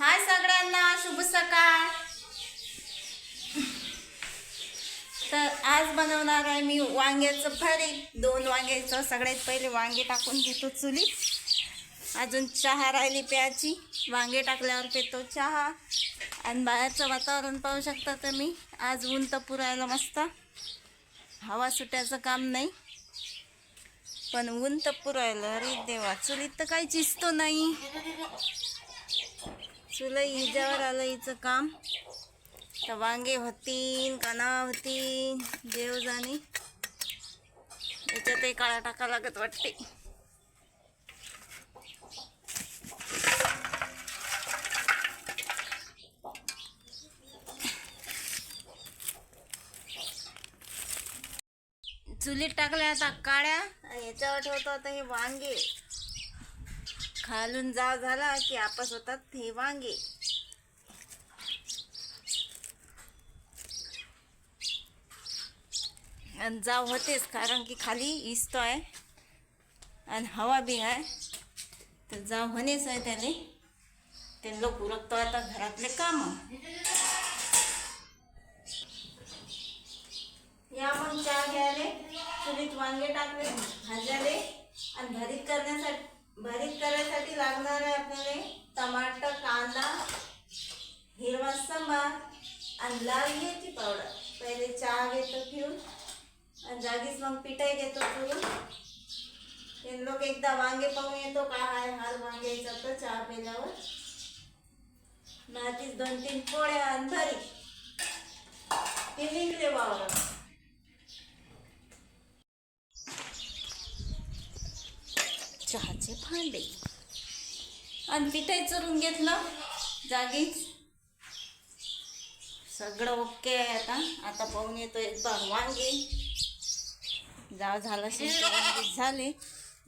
हाय सगळ्यांना शुभ सकाळ. तर आज बनवणार आहे मी वांग्याचं भरीत दोन वांग्याचं सगळ्यात पहिले वांगे टाकून घेतो चुलीत. अजून चहा राहिली प्यायची. वांगे टाकल्यावर पेतो चहा. आणि बाहेरचं वातावरण पाहू शकता तुम्ही. आज ऊन तर पुरायला मस्त. हवा सुटायचं काम नाही. पण ऊन तर पुरायला अरे देवा चुलीत तर काही चिसतो नाही. चुलं हिजावर आलं हिचं काम. तर वांगे होतीन काना होतीन देव जाणे याच्यातही काळा टाका लागत वाटते. चुलीत टाकल्या आता काळ्या याच्यावर ठेवतो आता हे वांगे. हालून जाव झाला की आपस होतात हे वांगे. आणि जाव होतेच कारण की खाली इस्तो आहे आणि हवा बी आहे. तर जाव होणेच आहे त्याने. ते लोक उरकतो आता घरातले काम. या मग चहा घ्यायले. चुलीत वांगे टाकले भाजाले आणि भरीत करण्यासाठी भरीत करायसाठी लागणार आहे आपल्याला टमाटर कांदा हिरवा सांबार आणि लाल मिरची पावडर. पहिले चहा घेतो पिऊन आणि जागीच मग पिठाई घेतो पिऊन ते लोक एकदा वांगे पाहून येतो का हाय हाल वांगे जातो चहा पेल्यावर. नातीच दोन तीन पोळ्या आणि भरी ते निघले वावर चहाचे भांडे. आणि पिठाई चरून घेतलं जागीच सगळं ओके आहे आता. आता पाहून येतो एक वांगे. जाव झालं असेल झाले.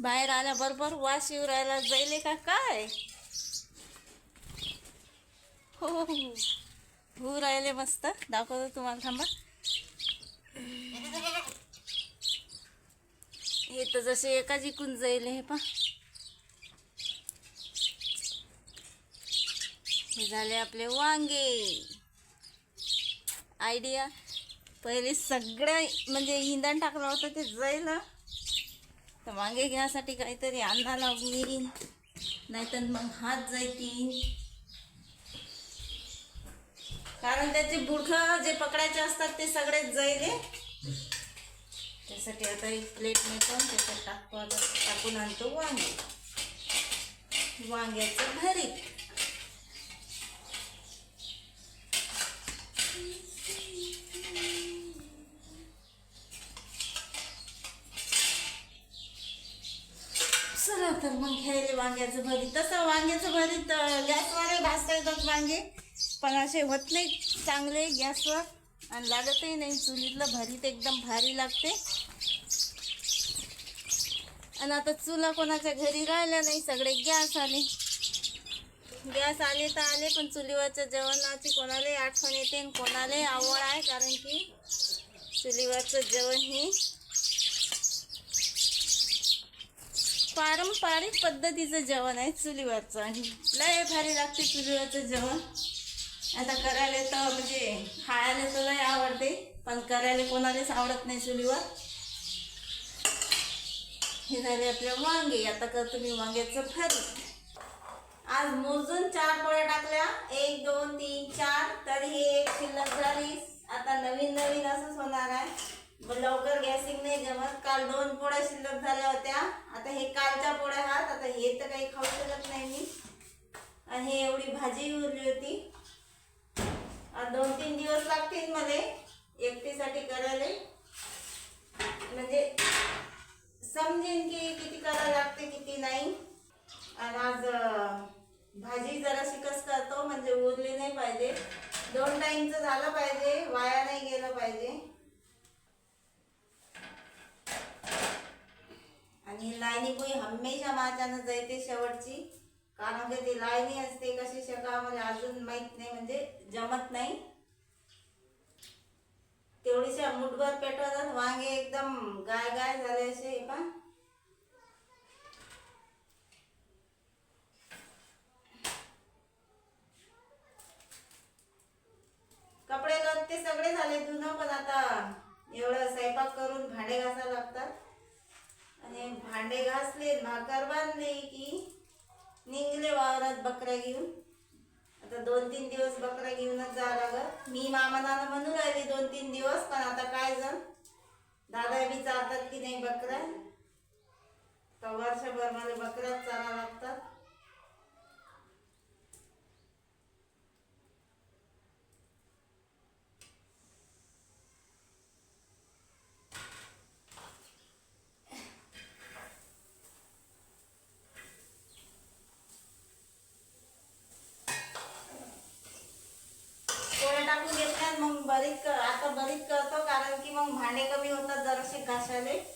बाहेर आल्याबरोबर वास येऊ राहायला जाईले का काय? हो, हो हो. होऊ राहिले मस्त. दाखवतो तुम्हाला थांबा. हे तर जसे एका जिकून जाईल हे पा हे झाले आपले वांगे. आयडिया पहिले सगळ्या म्हणजे इंधन टाकलं होतं ते जाईल तर वांगे घ्यासाठी काहीतरी अंदा लागली नाहीतर मग हात जायतील कारण त्याचे बुडखं जे पकडायचे असतात ते सगळेच जाईल त्यासाठी आता एक प्लेट मिळतो त्याच्यात टाकतो. आता टाकून आणतो वांगे. वांग्याचं भरीत. चला तर मग घ्यायले वांग्याचं भरीत. तसं वांग्याचं भरीत गॅसवर भाजता येतात वांगे. पण असे होत नाही चांगले गॅसवर. आणि लागतही नाही चुलीतलं भरीत एकदम भारी लागते. आणि आता चुला कोणाच्या घरी राहिल्या नाही सगळे गॅस आले. गॅस आले तर आले पण चुलीवरच्या जेवणाची कोणालाही आठवण येते आणि कोणालाही आवड आहे कारण की चुलीवरचं जेवण हे पारंपरिक पद्धतीचं जेवण आहे चुलीवरचं. आणि लय भारी लागते चुलीवरचं जेवण. आता करायला तर म्हणजे खायला तर लय आवडते पण करायला कोणालाच आवडत नाही चुलीवर. हे झाले आपले वांगे. आता करतो मी वांग्याचं भरी आज मोजून चार पोळ्या टाकल्या. एक दोन तीन चार. तर हे एक शिल्लक झाली. आता नवीन नवीन असंच होणार आहे. लवकर गॅसिंग नाही जमत. काल दोन पोळ्या शिल्लक झाल्या होत्या. आता हे कालच्या पोळ्या आहात. आता हे तर काही खाऊ शकत नाही मी. आणि हे एवढी भाजी उरली होती. दोन तीन दिवस लागतील मला. एकटीसाठी करायला म्हणजे समजेन की किती करायला लागते किती नाही. आणि आज भाजी जरा शिकस करतो म्हणजे उरली नाही पाहिजे. दोन टाईमचं झालं पाहिजे वाया नाही गेलं पाहिजे. आणि लाईनी कोणी हमेशा माझ्यानं जायते शेवटची. कारण की ती लाईनी असते कशी शका मला अजून माहीत नाही म्हणजे जमत नाही. तेवढीशा मुठभर पेटवतात वांगे एकदम गाय गाय झाले असे पण कपडे ते सगळे झाले धुन पण आता एवढं स्वयंपाक करून भांडे घासायला लागतात. आणि भांडे घासले भाकर बांधले की निघले वावरात बकऱ्या घेऊन. आता दोन तीन दिवस बकरा घेऊनच जावं लागत मी मामाला म्हणून राहिली दोन तीन दिवस पण आता काय जण? दादा बी चालतात की नाही बकरा? तर वर्षभर मला बकऱ्याच चारा लागतात पोळ्या टाकून घेतल्यात मग बरीच कर आता बरीच करतो कारण दाणे कमी होतात जरासे घासायले.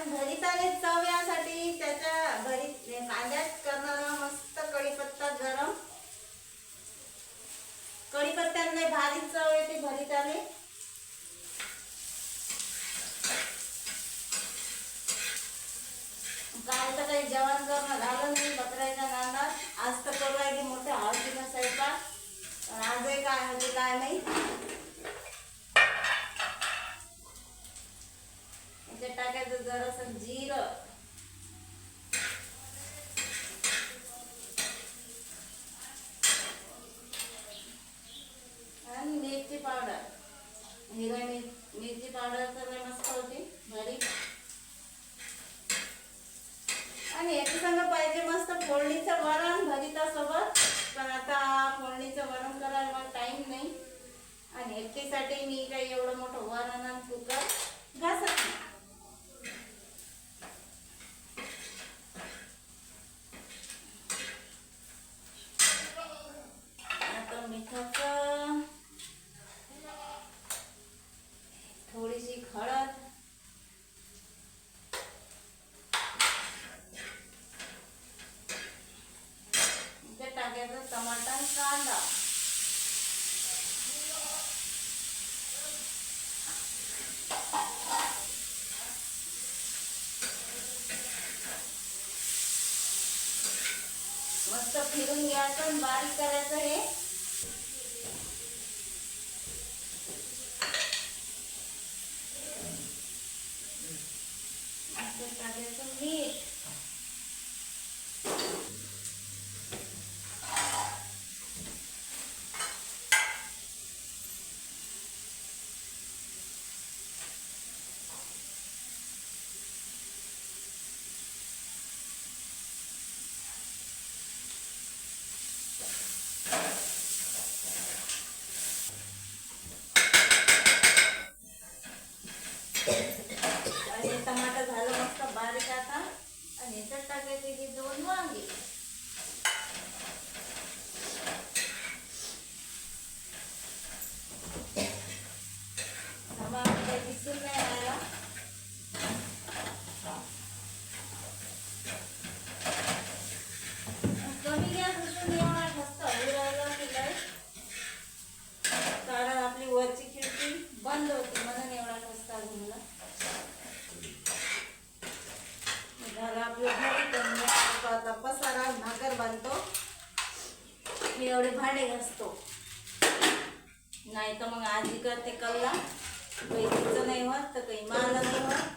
आणि भरीत चव यासाठी. त्याच्या भरीत कांद्यात करणारा मस्त कढीपत्ता गरम. कढीपत्त्याने भारी चव येते भरीत आले काल तर काही जेवण करणं झालं नाही बकऱ्याच्या नांदात आज तर करू आहे की मोठ्या हळदीनं स्वयंपाक. पण आजही काय होते काय नाही. टाकायचं जरासं जिरं. आणि मिरची पावडर. हिरवी मिरची पावडर तर मस्त होती भारी. आणि याच्या संग पाहिजे मस्त फोडणीचं वरण भरितासोबत पण आता फोडणीचं वरण करायला टाईम नाही. आणि एकटीसाठी मी काही एवढं मोठं वरण आणि कुकर घासत नाही आता मिठाचं थोडीशी हळद इथे टाकायचं टमाटा कांदा. मस्त फिरून घ्यायचं बारीक करायचं हे. मस्त टाकायचं मीठ आणि टमाटर झालं मस्त बारीक आता आणि याच्यात टाकायचे की दोन वांगे थांबा, आता काही दिसून नाही राहिला. कमी गॅस असून एवढा मस्त हळू राहिला की लय. कारण आपली वरची खिडकी बंद होती म्हणून एवढा खस्ता घुमला झालं आपलं घरी पण मी आता पसारा भाकर बांधतो मी एवढे भांडे घासतो. नाही तर मग आजी करते कल्ला. काही तिचं नाही होत तर काही मला नाही होत.